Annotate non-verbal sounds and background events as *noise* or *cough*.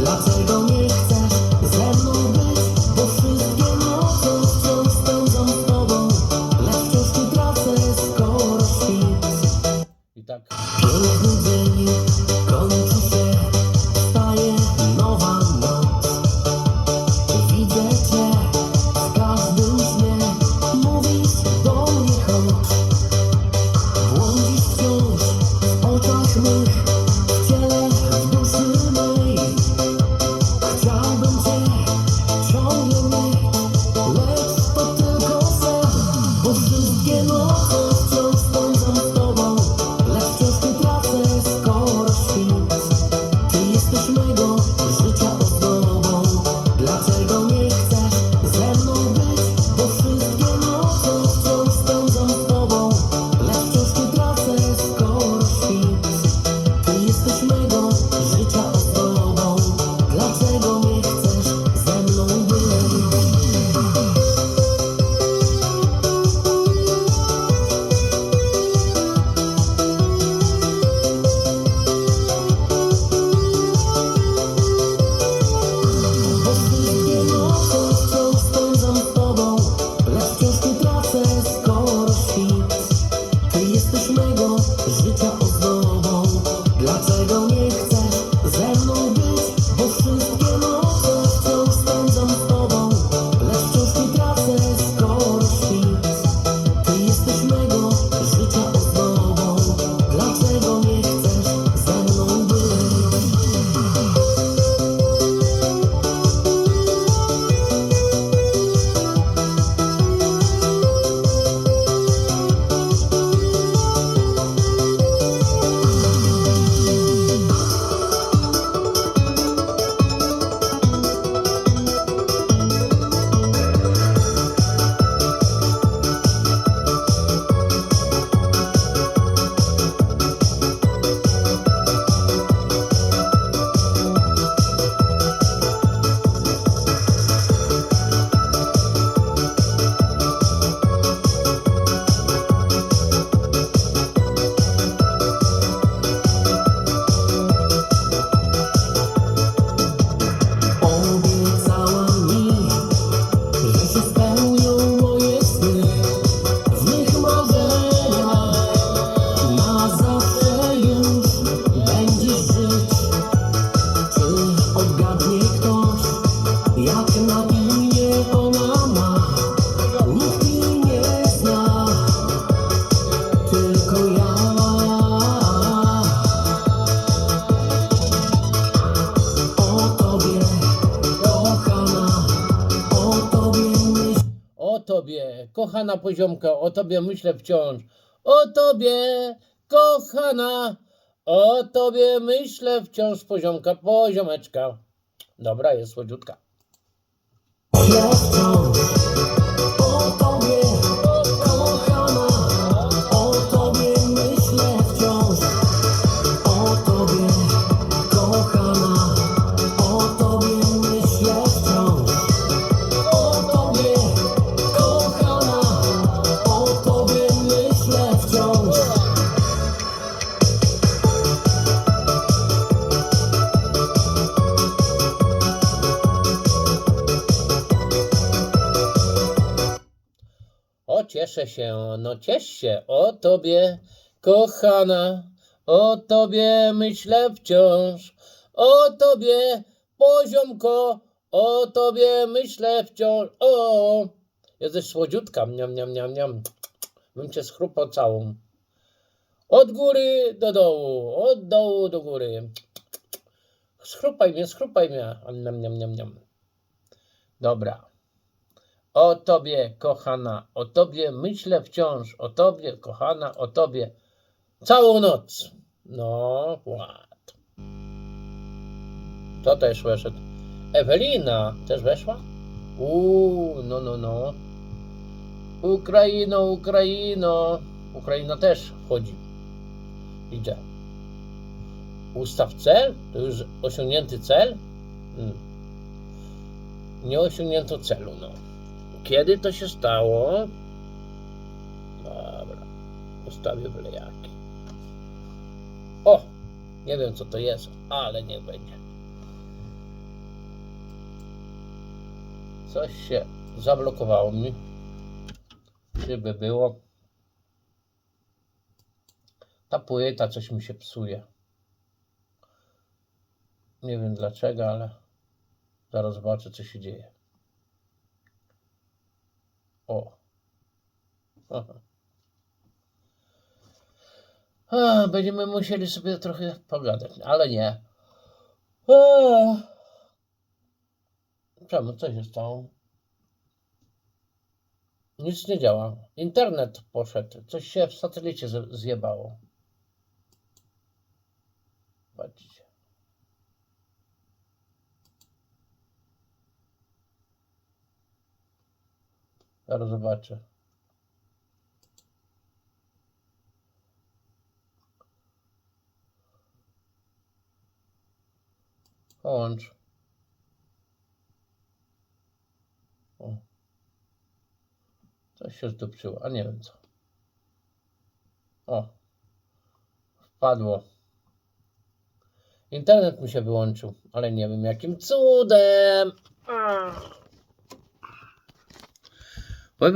Dlaczego mnie tobie, kochana poziomka, o tobie myślę wciąż. O tobie, kochana, o tobie myślę wciąż, poziomka, poziomeczka. Dobra, jest słodziutka. cieszę się, no ciesz się o tobie, kochana, o tobie myślę wciąż, o tobie poziomko, o tobie myślę wciąż, o, jesteś słodziutka, mniam, mniam, mniam, mniam, bym cię schrupał całą. Od góry do dołu, od dołu do góry. Schrupaj mnie, schrupaj mnie. Niam, niam, niam, niam. Dobra. O tobie, kochana, o tobie myślę wciąż, o tobie, kochana, o tobie. Całą noc. No, ład. To też weszedł. Ewelina też weszła? Uuu, no, no, no. Ukraino, Ukraino. Ukraina też wchodzi. Idzie. Ustaw cel? To już osiągnięty cel? Hmm. Nie osiągnięto celu, no. Kiedy to się stało? Dobra, ustawię wlejaki. O! Nie wiem co to jest, ale nie będzie. Coś się zablokowało mi. Żeby było. Ta płyta coś mi się psuje. Nie wiem dlaczego, ale zaraz zobaczę co się dzieje. O. Aha. *laughs* A, będziemy musieli sobie trochę pogadać, ale nie. A. Czemu? Co się stało? Nic nie działa. Internet poszedł. Coś się w satelicie zjebało. Patrzcie. Zaraz zobaczę. Połącz. O. Coś się zdupczyło, a nie wiem co. O. Wpadło. Internet mi się wyłączył, ale nie wiem jakim cudem.